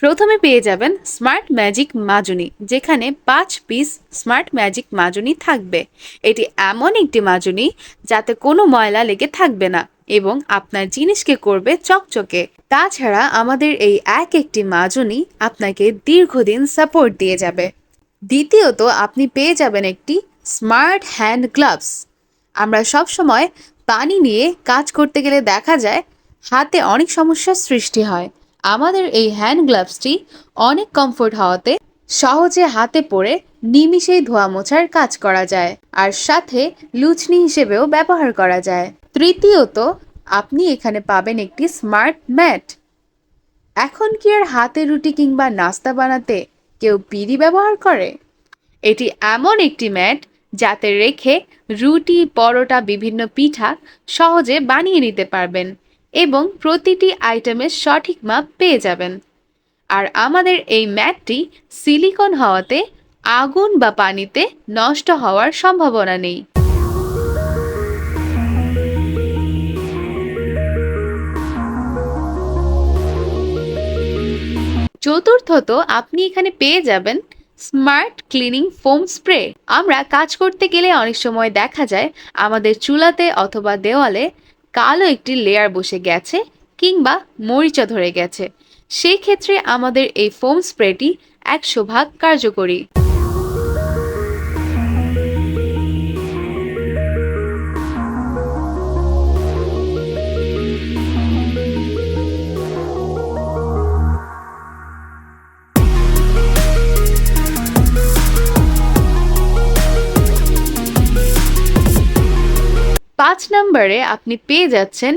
পেয়ে যাবেন smart magic মাজুনি, যেখানে পাঁচ পিস স্মার্ট ম্যাজিক মাজুনি থাকবে। এটি এমন একটি মাজুনি যাতে কোনো ময়লা লেগে থাকবে না এবং আপনার জিনিসকে করবে চকচকে। তাছাড়া আমাদের এই এক একটি মাজুনি আপনাকে দীর্ঘদিন সাপোর্ট দিয়ে যাবে। দ্বিতীয়ত, আপনি পেয়ে যাবেন একটি স্মার্ট হ্যান্ড গ্লাভস আমরা সব সময় পানি নিয়ে কাজ করতে গেলে দেখা যায় হাতে অনেক সমস্যার সৃষ্টি হয়। আমাদের এই হ্যান্ড গ্লাভসটি অনেক কমফোর্ট হওয়াতে সহজে হাতে পরে নিমিষেই ধোয়া মোছার কাজ করা যায়। আর সাথে লুচনি হিসেবেও ব্যবহার করা যায়। তৃতীয়ত, আপনি এখানে পাবেন একটি স্মার্ট ম্যাট এখন কি আর হাতে রুটি কিংবা নাস্তা বানাতে কেউ পিড়ি ব্যবহার করে? এটি এমন একটি ম্যাট যাতে রেখে রুটি, পরোটা, বিভিন্ন পিঠা সহজে বানিয়ে নিতে পারবেন। এবং প্রতিটি আইটেমের সঠিক মাপ পেয়ে যাবেন। আর আমাদের এই ম্যাটটি সিলিকন হওয়াতে আগুন বা পানিতে নষ্ট হওয়ার সম্ভাবনা নেই। চতুর্থত, আপনি এখানে পেয়ে যাবেন স্মার্ট ক্লিনিং ফোম স্প্রে। আমরা কাজ করতে গেলে অনেক সময় দেখা যায় আমাদের চুলাতে অথবা দেওয়ালে কালো একটি লেয়ার বসে গেছে কিংবা মরিচা ধরে গেছে। সেই ক্ষেত্রে আমাদের এই ফোম স্প্রেটি একশো ভাগ কার্যকরী। পাঁচ নম্বরে আপনি পেয়ে যাচ্ছেন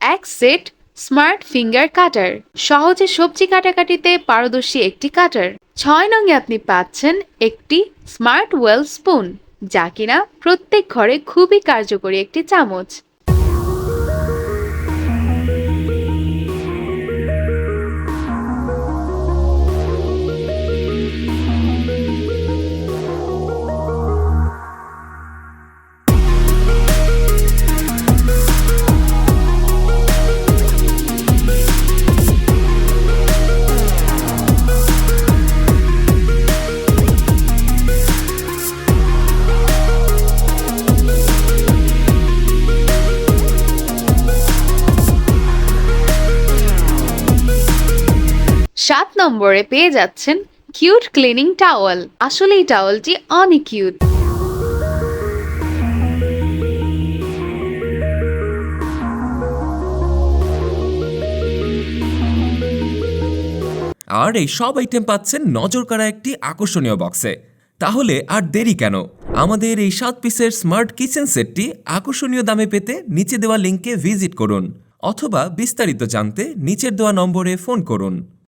এক সেট স্মার্ট ফিঙ্গার কাটার। সহজে সবজি কাটাকাটিতে পারদর্শী একটি কাটার। ছয় নঙ্গে আপনি পাচ্ছেন একটি স্মার্ট ওয়েল স্পুন, যা কিনা প্রত্যেক ঘরে খুবই কার্যকরী একটি চামচ। সাত নম্বরে পেয়ে যাচ্ছেন কিউট ক্লিনিং টাওয়াল। আসলে এই টাওয়ালটি অনেক কিউট। আর এই সব আইটেম পাচ্ছেন নজর কাড়া একটি আকর্ষণীয় বক্সে তাহলে আর দেরি কেন? আমাদের এই সাত পিসের স্মার্ট কিচেন সেটটি আকর্ষণীয় দামে পেতে নিচে দেওয়া লিঙ্কে ভিজিট করুন, অথবা বিস্তারিত জানতে নিচের দেওয়া নম্বরে ফোন করুন।